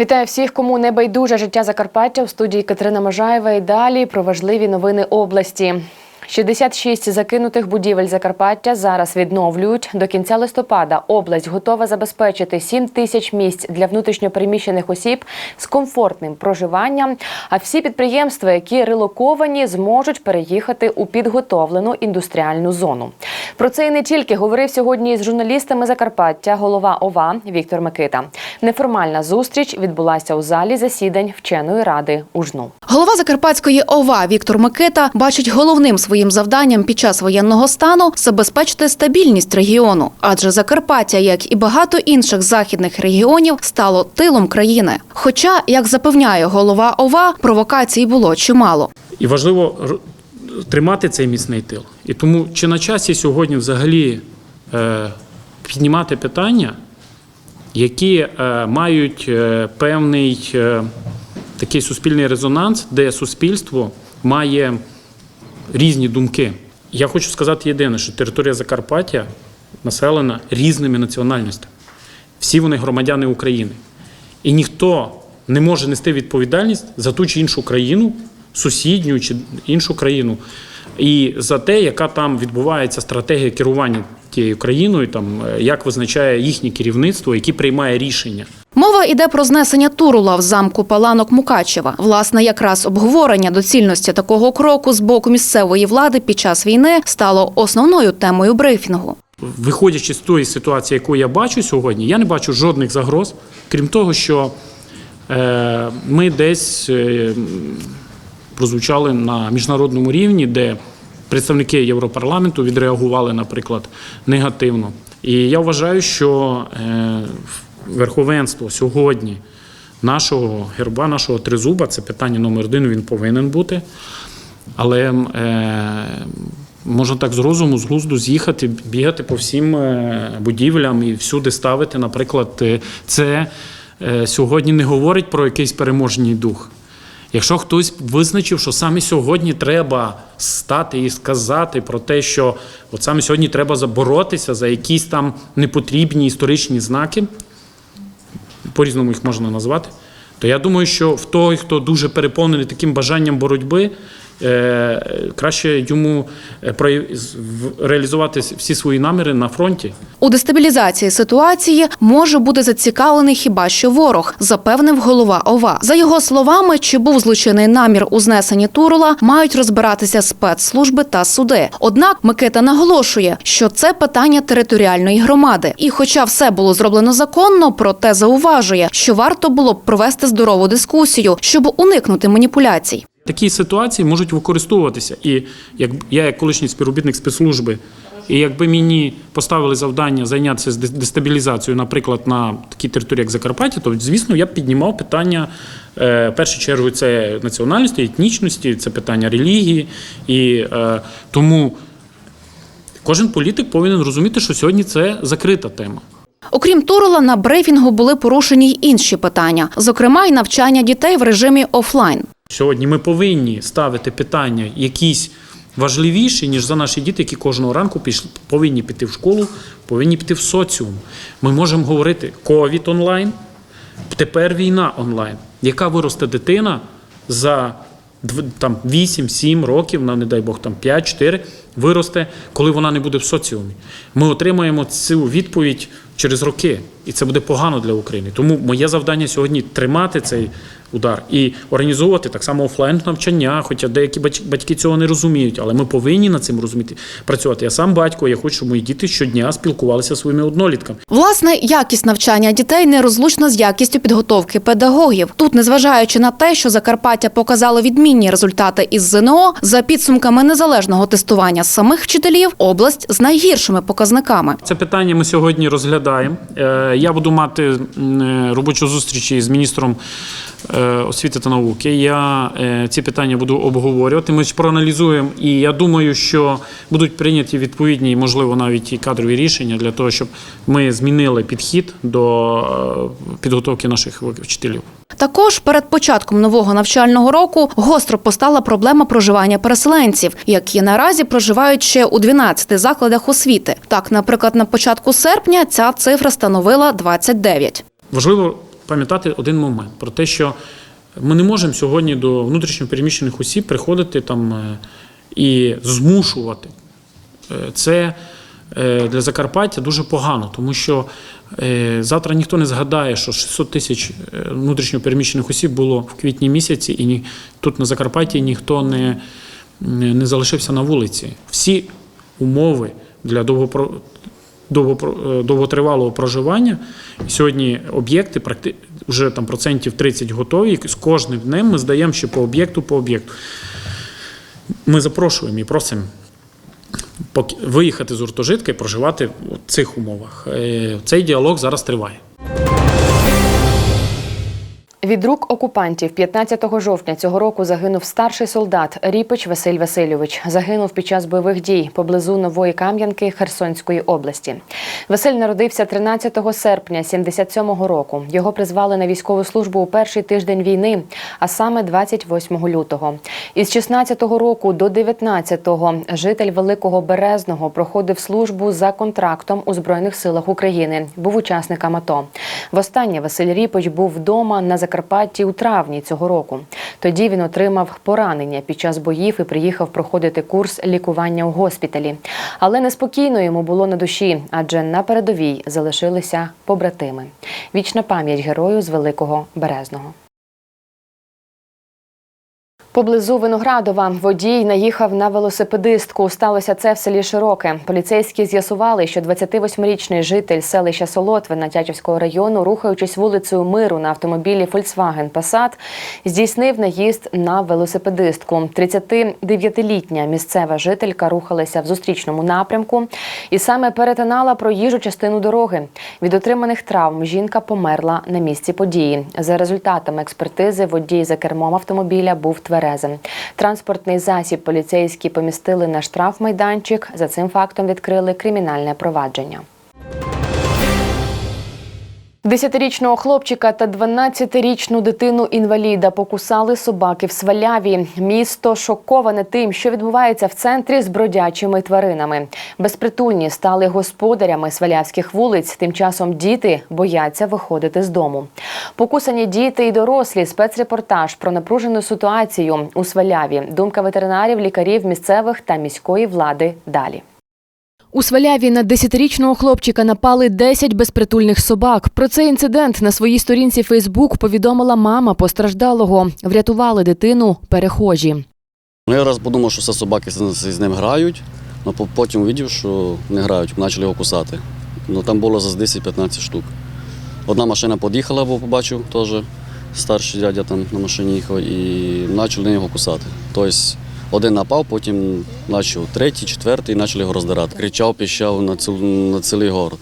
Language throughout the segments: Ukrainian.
Вітаю всіх, кому не байдуже життя Закарпаття в студії Катерина Можаєва. І далі про важливі новини області. 66 закинутих будівель Закарпаття зараз відновлюють. До кінця листопада область готова забезпечити 7 тисяч місць для внутрішньопереміщених осіб з комфортним проживанням. А всі підприємства, які релоковані, зможуть переїхати у підготовлену індустріальну зону. Про це і не тільки говорив сьогодні з журналістами Закарпаття голова ОВА Віктор Микита. Неформальна зустріч відбулася у залі засідань вченої ради УЖНУ. Голова Закарпатської ОВА Віктор Микита бачить головним своїм завданням під час воєнного стану забезпечити стабільність регіону, адже Закарпаття, як і багато інших західних регіонів, стало тилом країни. Хоча, як запевняє голова ОВА, провокацій було чимало. І важливо тримати цей міцний тил. І тому чи на часі сьогодні взагалі е, піднімати питання, які е, мають е, певний такий суспільний резонанс, де суспільство має різні думки. Я хочу сказати єдине, що територія Закарпаття населена різними національностями. Всі вони громадяни України. І ніхто не може нести відповідальність за ту чи іншу країну, сусідню чи іншу країну, і за те, яка там відбувається стратегія керування тією країною, там е, як визначає їхнє керівництво, яке приймає рішення. Мова йде про знесення Турула в замку Паланок Мукачева. Власне, якраз обговорення доцільності такого кроку з боку місцевої влади під час війни стало основною темою брифінгу. Виходячи з тої ситуації, яку я бачу сьогодні, я не бачу жодних загроз, крім того, що е, ми десь е, прозвучали на міжнародному рівні, де представники Європарламенту відреагували, наприклад, негативно. І я вважаю, що е, верховенство сьогодні нашого герба, нашого тризуба це питання номер один, він повинен бути. Але е, можна так з розуму, з глузду з'їхати, бігати по всім е, будівлям і всюди ставити. Наприклад, це сьогодні не говорить про якийсь переможний дух. Якщо хтось визначив, що саме сьогодні треба стати і сказати про те, що от саме сьогодні треба заборотися за якісь там непотрібні історичні знаки, по-різному їх можна назвати, то я думаю, що в той, хто дуже переповнений таким бажанням боротьби, краще йому е, реалізувати всі свої наміри на фронті. У дестабілізації ситуації може бути зацікавлений хіба що ворог, запевнив голова ОВА. За його словами, чи був злочинний намір у знесенні Турула, мають розбиратися спецслужби та суди. Однак Микита наголошує, що це питання територіальної громади. І, хоча все було зроблено законно, проте зауважує, що варто було б провести здорову дискусію, щоб уникнути маніпуляцій. Такі ситуації можуть використовуватися. І як я, як колишній співробітник спецслужби, і якби мені поставили завдання зайнятися з дестабілізацією, наприклад, на такій території, як Закарпаття, то звісно я б піднімав питання е, в першу чергу це національності, етнічності, це питання релігії. І е, тому кожен політик повинен розуміти, що сьогодні це закрита тема. Окрім Турула, на брифінгу були порушені й інші питання, зокрема й навчання дітей в режимі офлайн. Сьогодні ми повинні ставити питання якісь важливіші, ніж за наші діти, які кожного ранку пішли, повинні піти в школу, повинні піти в соціум. Ми можемо говорити ковід онлайн, тепер війна онлайн. Яка виросте дитина за там 8-7 років, на не дай Бог там 5-4, виросте, коли вона не буде в соціумі. Ми отримаємо цю відповідь через роки, і це буде погано для України. Тому моє завдання сьогодні тримати цей удар і організовувати так само офлайн навчання, хоча деякі батьки цього не розуміють, але ми повинні над цим розуміти працювати. Я сам батько, я хочу, щоб мої діти щодня спілкувалися зі своїми однолітками. Власне, якість навчання дітей нерозлучна з якістю підготовки педагогів. Тут, незважаючи на те, що Закарпаття показало відмінні результати із ЗНО, за підсумками незалежного тестування самих вчителів, область з найгіршими показниками. Це питання ми сьогодні розглядаємо. Я буду мати е, робочу зустріч із міністром е, освіти та науки. Я е, ці питання буду обговорювати. Ми проаналізуємо, і я думаю, що будуть прийняті відповідні, можливо, навіть і кадрові рішення для того, щоб ми змінили підхід до підготовки наших вчителів. Також перед початком нового навчального року гостро постала проблема проживання переселенців, які наразі проживають ще у 12 закладах освіти. Так, наприклад, на початку серпня ця цифра становила 29. Важливо пам'ятати один момент про те, що ми не можемо сьогодні до внутрішньопереміщених осіб приходити там е, і змушувати. Е, Це е, для Закарпаття дуже погано, тому що завтра ніхто не згадає, що 600 тисяч внутрішньопереміщених осіб було в квітні місяці, і тут на Закарпатті ніхто не, не залишився на вулиці. Всі умови для довгопро, довготривалого проживання. Сьогодні об'єкти вже там процентів 30 готові. З кожним днем ми здаємо ще по об'єкту по об'єкту. Ми запрошуємо і просимо виїхати з гуртожитка і проживати в цих умовах. Е, Цей діалог зараз триває. Від рук окупантів 15 жовтня цього року загинув старший солдат Ріпич Василь Васильович. Загинув під час бойових дій поблизу Нової Кам'янки Херсонської області. Василь народився 13 серпня 77-го року. Його призвали на військову службу у перший тиждень війни, а саме 28 лютого. Із 16-го року до 19-го житель Великого Березного проходив службу за контрактом у Збройних силах України. Був учасником АТО. Востаннє Василь Ріпич був вдома на Закарпатті у травні цього року. Тоді він отримав поранення під час боїв і приїхав проходити курс лікування у госпіталі. Але неспокійно йому було на душі, адже на передовій залишилися побратими. Вічна пам'ять герою з Великого Березного. Поблизу Виноградова водій наїхав на велосипедистку. Сталося це в селі Широке. Поліцейські з'ясували, що 28-річний житель селища Солотвина Тячівського району, рухаючись вулицею Миру на автомобілі Volkswagen Passat, здійснив наїзд на велосипедистку. 39-літня місцева жителька рухалася в зустрічному напрямку і саме перетинала проїжджу частину дороги. Від отриманих травм жінка померла на місці події. За результатами експертизи, водій за кермом автомобіля був тверезим. Транспортний засіб поліцейські помістили на штрафмайданчик. За цим фактом відкрили кримінальне провадження. Десятирічного хлопчика та 12-річну дитину інваліда покусали собаки в Сваляві. Місто шоковане тим, що відбувається в центрі з бродячими тваринами. Безпритульні стали господарями свалявських вулиць. Тим часом діти бояться виходити з дому. Покусані діти і дорослі. Спецрепортаж про напружену ситуацію у Сваляві. Думка ветеринарів, лікарів місцевих та міської влади далі. У Сваляві на 10-річного хлопчика напали 10 безпритульних собак. Про цей інцидент на своїй сторінці Фейсбук повідомила мама постраждалого. Врятували дитину перехожі. Ну, я раз подумав, що це собаки з, ним грають, але потім увидів, що не грають, почали його кусати. Ну, там було за 10-15 штук. Одна машина під'їхала, бо побачив теж старший дядя там на машині їхав і почали його кусати. Тобто один напав, потім почав третій, четвертий і почали його роздирати. Кричав, піщав на, ціл, на цілий город.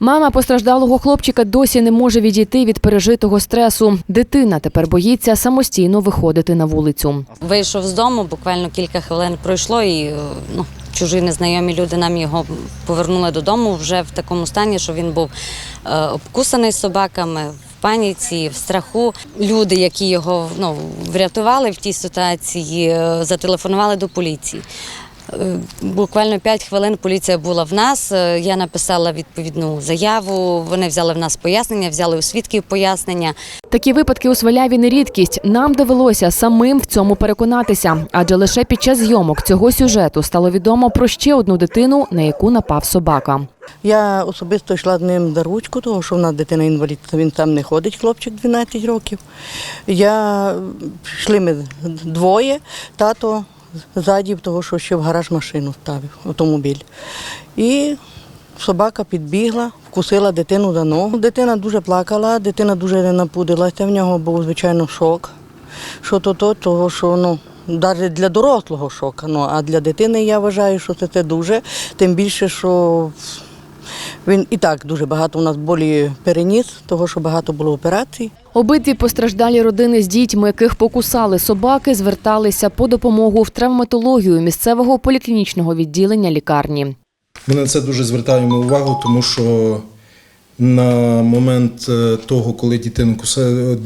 Мама постраждалого хлопчика досі не може відійти від пережитого стресу. Дитина тепер боїться самостійно виходити на вулицю. Вийшов з дому, буквально кілька хвилин пройшло, і е, ну, чужі незнайомі люди нам його повернули додому вже в такому стані, що він був е, обкусаний собаками. Паніці, в страху люди, які його ну, врятували в тій ситуації, е, зателефонували до поліції. Е, Буквально 5 хвилин поліція була в нас. е, Я написала відповідну заяву. Вони взяли в нас пояснення, взяли у свідків пояснення. Такі випадки у Сваляві не рідкість. Нам довелося самим в цьому переконатися, адже лише під час зйомок цього сюжету стало відомо про ще одну дитину, на яку напав собака. Я особисто йшла з ним за ручку, тому що в нас дитина інвалід, він сам не ходить, хлопчик 12 років. Я йшли ми двоє, тато ззаді, того, що ще в гараж машину ставив, автомобіль. І собака підбігла, вкусила дитину за ногу. Дитина дуже плакала, дитина дуже не напудилася, в нього був, звичайно, шок. Що то, то того, що ну. Навіть для дорослого шок, ну, а для дитини я вважаю, що це, це дуже. Тим більше, що він і так дуже багато у нас болі переніс, того що багато було операцій. Обидві постраждалі родини з дітьми, яких покусали собаки, зверталися по допомогу в травматологію місцевого поліклінічного відділення лікарні. Ми на це дуже звертаємо увагу, тому що на момент е, того, коли дитину,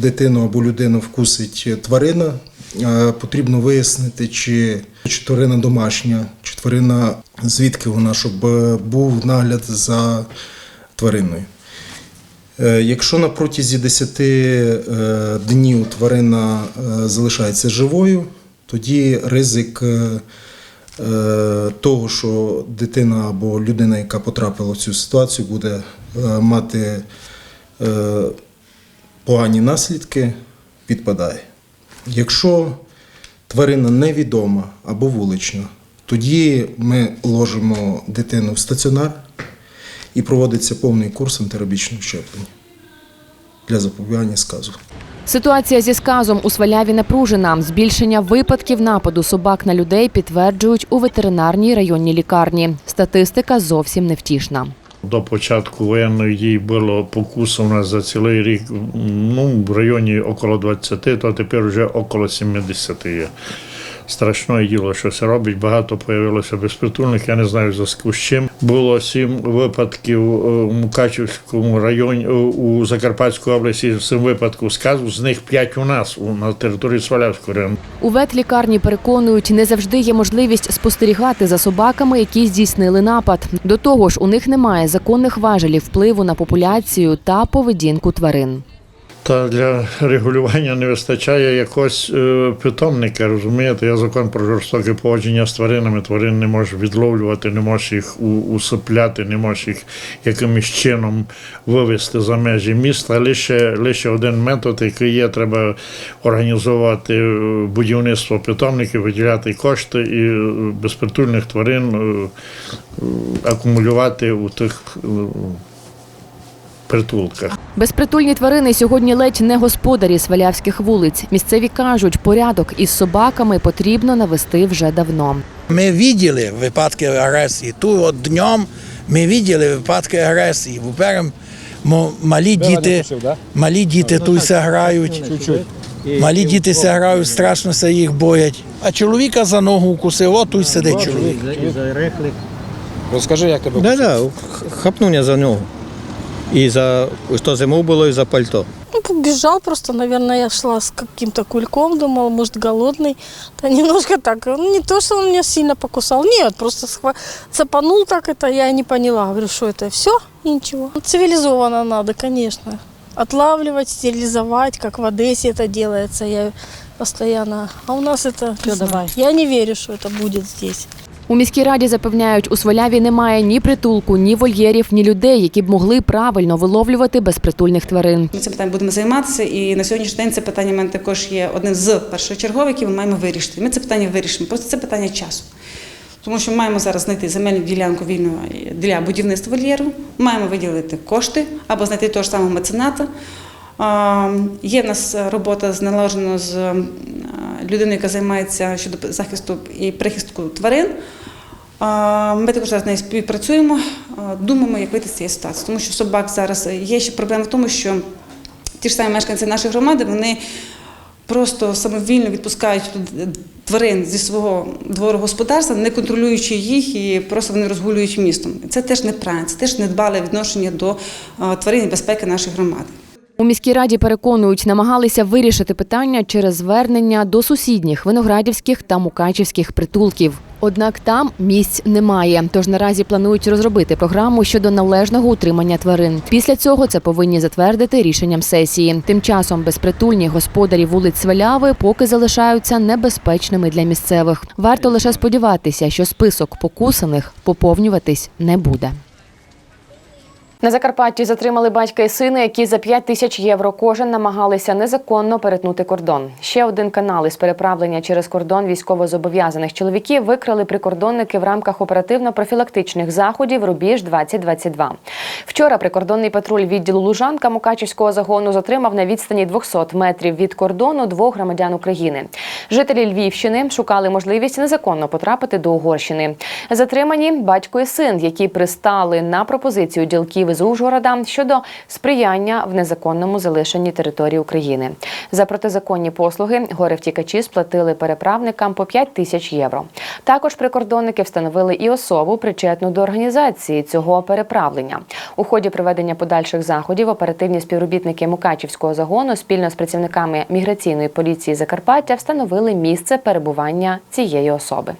дитину або людину вкусить тварина, е, потрібно вияснити, чи, чи тварина домашня, тварина звідки вона, щоб е, був нагляд за твариною. Е, Якщо на протязі 10 е, днів тварина залишається живою, тоді ризик того, що дитина або людина, яка потрапила в цю ситуацію, буде мати погані наслідки, підпадає. Якщо тварина невідома або вулична, тоді ми ложимо дитину в стаціонар і проводиться повний курс антирабічного щеплення для запобігання сказу. Ситуація зі сказом у Сваляві напружена. Збільшення випадків нападу собак на людей підтверджують у ветеринарній районній лікарні. Статистика зовсім невтішна. До початку воєнних дій було покусів у нас за цілий рік ну, в районі около 20, то тепер вже около 70 є. Страшне діло, що це робить. Багато появилося безпритульних. Я не знаю зв'язку з чим. Було сім випадків е, у Мукачівському районі е, у Закарпатській області. Сім випадків сказу, з них п'ять у нас у- на території Свалявського району. У ветлікарні переконують, не завжди є можливість спостерігати за собаками, які здійснили напад. До того ж, у них немає законних важелів впливу на популяцію та поведінку тварин. Та для регулювання не вистачає якогось е, питомника, розумієте? Я закон про жорстоке поводження з тваринами. Тварин не можеш відловлювати, не можеш їх усипляти, не можеш їх якимось чином вивести за межі міста. Лише, лише один метод, який є, треба організовувати е, будівництво питомників, виділяти кошти і е, безпритульних тварин акумулювати у тих притулках. Безпритульні тварини сьогодні ледь не господарі свалявських вулиць. Місцеві кажуть, порядок із собаками потрібно навести вже давно. Ми видели випадки агресії. Тут от днем ми видели випадки агресії. Во-первых, малі діти, малі діти тут все грають. Малі діти все грають, страшно все їх боять. А чоловіка за ногу вкусив, от тут сидить чоловік. Розкажи, як тебе Да, да, хапнув я за нього. І за що зиму було, і за пальто. Ну, побежал просто, наверное, я шла с каким-то кульком, думала, может, голодный. Да немножко так, ну, не то, что он меня сильно покусал, нет, просто схва- цапанул так это, я и не поняла. Говорю, что это, все? И ничего. Ну, Цивилизованно надо, конечно. Отлавливать, стерилизовать, как в Одессе это делается, я постоянно. А у нас это, не знаю, я не верю, что это будет здесь. У міській раді запевняють, у Сваляві немає ні притулку, ні вольєрів, ні людей, які б могли правильно виловлювати безпритульних тварин. Ми цим питанням будемо займатися, і на сьогоднішній день це питання мене також є одним з першочергових, які ми маємо вирішити. Ми це питання вирішимо. Просто це питання часу. Тому що ми маємо зараз знайти земельну ділянку вільну для будівництва вольєру, маємо виділити кошти або знайти того ж самого мецената. Є в нас робота наложена з е, людиною, яка займається щодо захисту і прихистку тварин. Ми також зараз з нею співпрацюємо, думаємо, як вийти з цієї ситуації. Тому що собак зараз є ще проблема в тому, що ті ж самі мешканці нашої громади, вони просто самовільно відпускають туди тварин зі свого двору господарства, не контролюючи їх, і просто вони розгулюють містом. Це теж неправильно, це теж недбале відношення до тварин і безпеки нашої громади. У міській раді переконують, намагалися вирішити питання через звернення до сусідніх виноградівських та мукачівських притулків. Однак там місць немає. Тож наразі планують розробити програму щодо належного утримання тварин. Після цього це повинні затвердити рішенням сесії. Тим часом безпритульні господарі вулиць Сваляви поки залишаються небезпечними для місцевих. Варто лише сподіватися, що список покусаних поповнюватись не буде. На Закарпатті затримали батька і сина, які за 5 тисяч євро кожен намагалися незаконно перетнути кордон. Ще один канал із переправлення через кордон військовозобов'язаних чоловіків викрали прикордонники в рамках оперативно-профілактичних заходів Рубіж 2022 Вчора прикордонний патруль відділу Лужанка Мукачівського загону затримав на відстані 200 метрів від кордону двох громадян України. Жителі Львівщини шукали можливість незаконно потрапити до Угорщини. Затримані батько і син, які пристали на пропозицію ділків із Ужгорода щодо сприяння в незаконному залишенні території України. За протизаконні послуги горе-втікачі сплатили переправникам по 5 тисяч євро. Також прикордонники встановили і особу, причетну до організації цього переправлення. У ході проведення подальших заходів оперативні співробітники Мукачівського загону спільно з працівниками міграційної поліції Закарпаття встановили місце перебування цієї особи.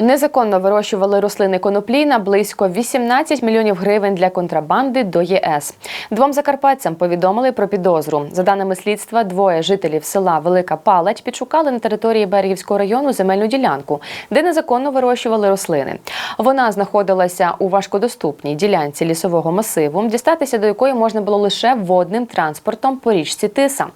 Незаконно вирощували рослини коноплі на близько 18 мільйонів гривень для контрабанди до ЄС. Двом закарпатцям повідомили про підозру. За даними слідства, двоє жителів села Велика Палать підшукали на території Берегівського району земельну ділянку, де незаконно вирощували рослини. Вона знаходилася у важкодоступній ділянці лісового масиву, дістатися до якої можна було лише водним транспортом по річці Тиса.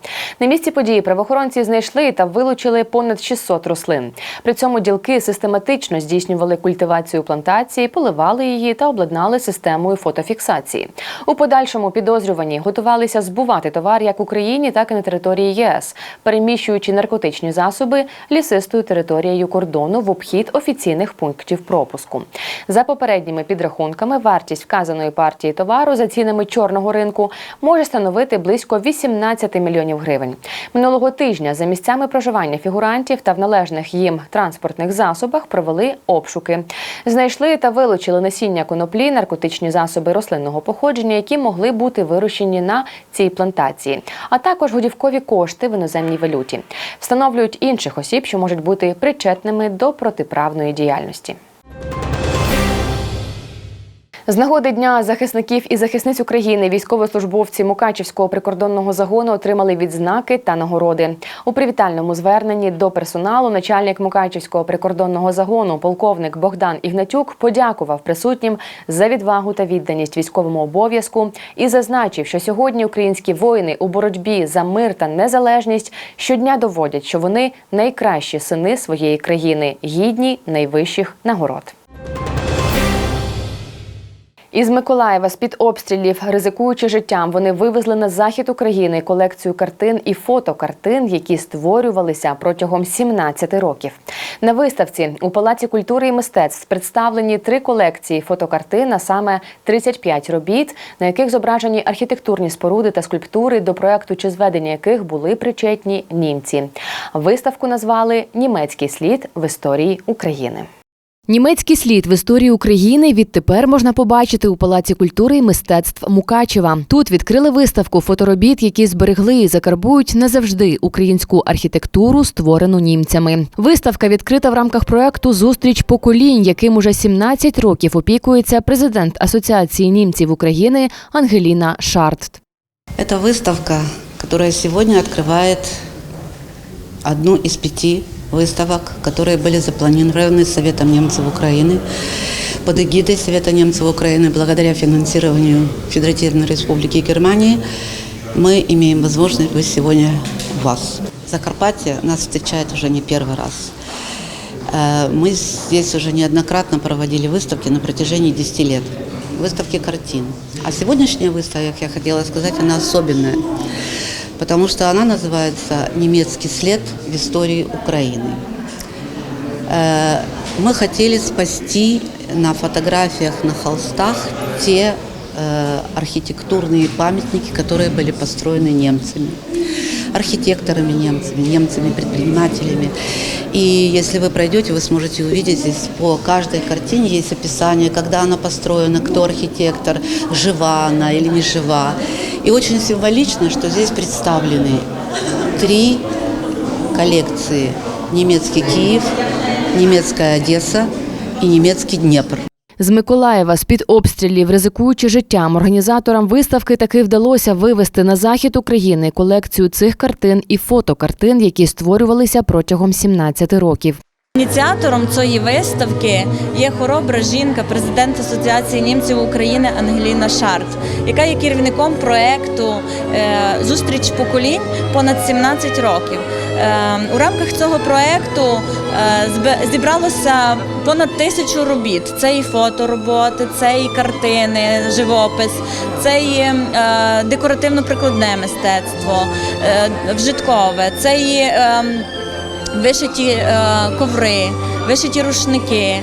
На місці події правоохоронці знайшли та вилучили понад 600 рослин. При цьому ділки систематично здійснювали культивацію плантації, поливали її та обладнали системою фотофіксації. У подальшому підозрювані готувалися збувати товар як в Україні, так і на території ЄС, переміщуючи наркотичні засоби лісистою територією кордону в обхід офіційних пунктів пропуску. За попередніми підрахунками, вартість вказаної партії товару за цінами чорного ринку може становити близько 18 мільйонів гривень. Минулого тижня за місцями проживання фігурантів та в належних їм транспортних засобах провели обшуки. Знайшли та вилучили насіння коноплі, наркотичні засоби рослинного походження, які могли бути вирощені на цій плантації, а також годівкові кошти в іноземній валюті. Встановлюють інших осіб, що можуть бути причетними до протиправної діяльності. З нагоди Дня захисників і захисниць України військовослужбовці Мукачівського прикордонного загону отримали відзнаки та нагороди. У привітальному зверненні до персоналу начальник Мукачівського прикордонного загону, полковник Богдан Ігнатюк, подякував присутнім за відвагу та відданість військовому обов'язку і зазначив, що сьогодні українські воїни у боротьбі за мир та незалежність щодня доводять, що вони найкращі сини своєї країни, гідні найвищих нагород. Із Миколаєва з-під обстрілів, ризикуючи життям, вони вивезли на захід України колекцію картин і фотокартин, які створювалися протягом 17 років. На виставці у Палаці культури і мистецтв представлені три колекції фотокартин, а саме 35 робіт, на яких зображені архітектурні споруди та скульптури, до проекту чи зведення яких були причетні німці. Виставку назвали Німецький слід в історії України. Німецький слід в історії України відтепер можна побачити у Палаці культури і мистецтв Мукачева. Тут відкрили виставку фоторобіт, які зберегли і закарбують назавжди українську архітектуру, створену німцями. Виставка відкрита в рамках проекту Зустріч поколінь, яким уже 17 років опікується президент Асоціації німців України Ангеліна Шарт. Это выставка, которая сегодня открывает одну из пяти выставок, которые были запланированы Советом немцев Украины под эгидой Совета немцев Украины благодаря финансированию Федеративной Республики Германии. Мы имеем возможность быть сегодня у вас. Закарпатье нас встречает уже не первый раз. Э, Мы здесь уже неоднократно проводили выставки на протяжении 10 лет. Выставки картин. А сегодняшняя выставка, я хотела сказать, она особенная, потому что она называется «Немецкий след в истории Украины». Э, Мы хотели спасти на фотографиях, на холстах те э, архитектурные памятники, которые были построены немцами архитекторами немцами, немцами-предпринимателями. И если вы пройдете, вы сможете увидеть здесь по каждой картине есть описание, когда она построена, кто архитектор, жива она или не жива. И очень символично, что здесь представлены три коллекции. Немецкий Киев, немецкая Одесса и немецкий Днепр. З Миколаєва з-під обстрілів, ризикуючи життям, організаторам виставки таки вдалося вивести на захід України колекцію цих картин і фотокартин, які створювалися протягом 17 років. Ініціатором цієї виставки є хоробра жінка, президент Асоціації німців України Ангеліна Шарт, яка є керівником проекту е, Зустріч поколінь понад 17 років. Е, У рамках цього проекту е, зібралося понад тисячу робіт. Це і фотороботи, це і картини, живопис, це і е, декоративно-прикладне мистецтво, вжиткове, це і е, вишиті е, коври, вишиті рушники. Е,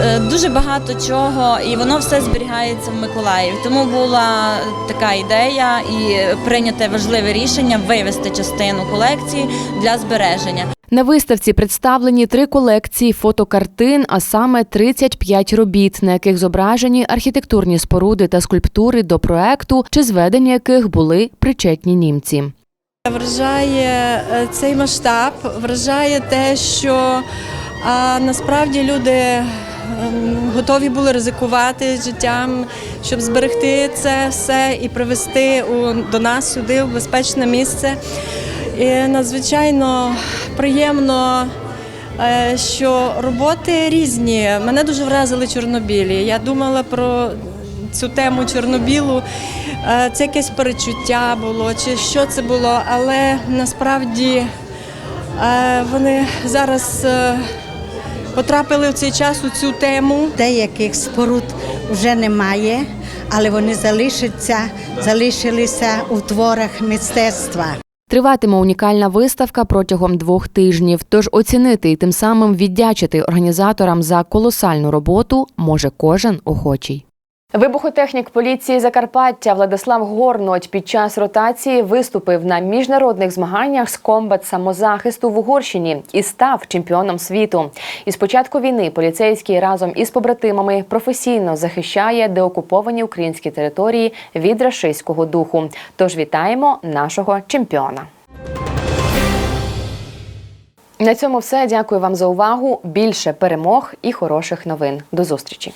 е, Дуже багато чого, і воно все зберігається в Миколаєві. Тому була така ідея і прийняте важливе рішення вивести частину колекції для збереження. На виставці представлені три колекції фотокартин, а саме 35 робіт, на яких зображені архітектурні споруди та скульптури до проекту, чи зведення яких були причетні німці. Вражає е, цей масштаб, вражає те, що А насправді люди ем, готові були ризикувати життям, щоб зберегти це все і привезти у, до нас сюди, в безпечне місце. І надзвичайно приємно, е, що роботи різні. Мене дуже вразили чорнобілі. Я думала про цю тему Чорнобілу. Е, Це якесь перечуття було, чи що це було, але насправді е, вони зараз е, потрапили в цей час у цю тему. Деяких споруд вже немає, але вони залишаться, залишилися у творах мистецтва. Триватиме унікальна виставка протягом двох тижнів. Тож оцінити і тим самим віддячити організаторам за колосальну роботу може кожен охочий. Вибухотехнік поліції Закарпаття Владислав Горноть під час ротації виступив на міжнародних змаганнях з комбат самозахисту в Угорщині і став чемпіоном світу. Із початку війни поліцейський разом із побратимами професійно захищає деокуповані українські території від рашистського духу. Тож вітаємо нашого чемпіона. На цьому все. Дякую вам за увагу. Більше перемог і хороших новин. До зустрічі.